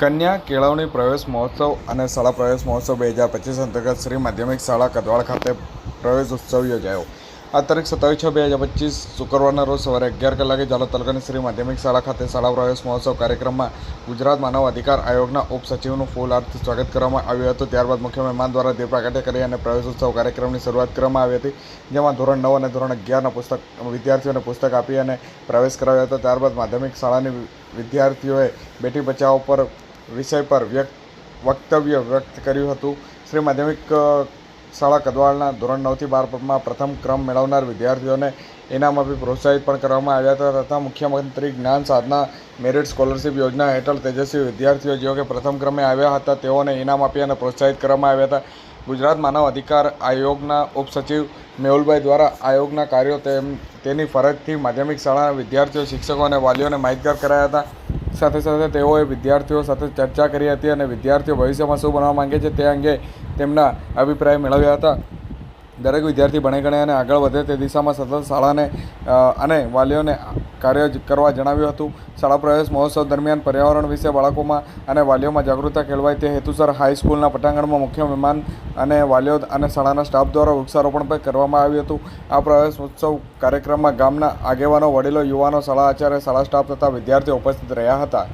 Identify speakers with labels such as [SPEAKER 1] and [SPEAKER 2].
[SPEAKER 1] કન્યા કેળવણી પ્રવેશ મહોત્સવ અને શાળા પ્રવેશ મહોત્સવ બે હજાર પચીસ અંતર્ગત શ્રી માધ્યમિક શાળા કદવાળ ખાતે પ્રવેશ ઉત્સવ યોજાયો. આ તારીખ સત્તાવીસ છ બે હજાર પચીસ શુક્રવારના રોજ સવારે અગિયાર કલાકે જાલોદ તાલુકાની શ્રી માધ્યમિક શાળા ખાતે શાળા પ્રવેશ મહોત્સવ કાર્યક્રમમાં ગુજરાત માનવ અધિકાર આયોગના ઉપસચિવનું ફૂલ અર્થ સ્વાગત કરવામાં આવ્યું હતું. ત્યારબાદ મુખ્ય મહેમાન દ્વારા દીપ પ્રાગટ્ય કરી અને પ્રવેશ ઉત્સવ કાર્યક્રમની શરૂઆત કરવામાં આવી હતી, જેમાં ધોરણ નવ અને ધોરણ અગિયારના પુસ્તક વિદ્યાર્થીઓને પુસ્તક આપી અને પ્રવેશ કરાવ્યો હતો. ત્યારબાદ માધ્યમિક શાળાની વિદ્યાર્થીઓએ બેટી બચાવો પર વિષય પર વ્યક્ત, વક્તવ્ય વ્યક્ત કર્યું હતું. શ્રી માધ્યમિક શાળા કદવાળના ધોરણ નવથી બારમાં પ્રથમ ક્રમ મેળવનાર વિદ્યાર્થીઓને ઇનામ આપી પ્રોત્સાહિત પણ કરવામાં આવ્યા હતા તથા મુખ્યમંત્રી જ્ઞાન સાધના મેરિટ સ્કોલરશિપ યોજના હેઠળ તેજસ્વી વિદ્યાર્થીઓ જેઓ કે પ્રથમ ક્રમે આવ્યા હતા, તેઓને ઇનામ આપી અને પ્રોત્સાહિત કરવામાં આવ્યા હતા. ગુજરાત માનવ અધિકાર આયોગના ઉપસચિવ મેહુલભાઈ દ્વારા આયોગના કાર્યો તેમ, તેની ફરજથી માધ્યમિક શાળાના વિદ્યાર્થીઓ, શિક્ષકો અને વાલીઓને માહિતગાર કરાયા હતા. સાથે સાથે તેઓએ વિદ્યાર્થીઓ સાથે ચર્ચા કરી હતી અને વિદ્યાર્થીઓ ભવિષ્યમાં શું બનવા માગે છે તે અંગે તેમના અભિપ્રાય મેળવ્યા હતા. દરેક વિદ્યાર્થી ભણે ગણે અને આગળ વધે તે દિશામાં સતત શાળાને અને વાલીઓને કાર્ય કરવા જણાવ્યું હતું. શાળા પ્રવેશ મહોત્સવ દરમિયાન પર્યાવરણ વિશે બાળકોમાં અને વાલીઓમાં જાગૃતતા કેળવાય તે હેતુસર હાઈસ્કૂલના પટાંગણમાં મુખ્ય મહેમાન અને વાલીઓ અને શાળાના સ્ટાફ દ્વારા વૃક્ષારોપણ પણ કરવામાં આવ્યું હતું. આ પ્રવેશ ઉત્સવ કાર્યક્રમમાં ગામના આગેવાનો, વડીલો, યુવાનો, શાળા આચાર્ય, શાળા સ્ટાફ તથા વિદ્યાર્થીઓ ઉપસ્થિત રહ્યા હતા.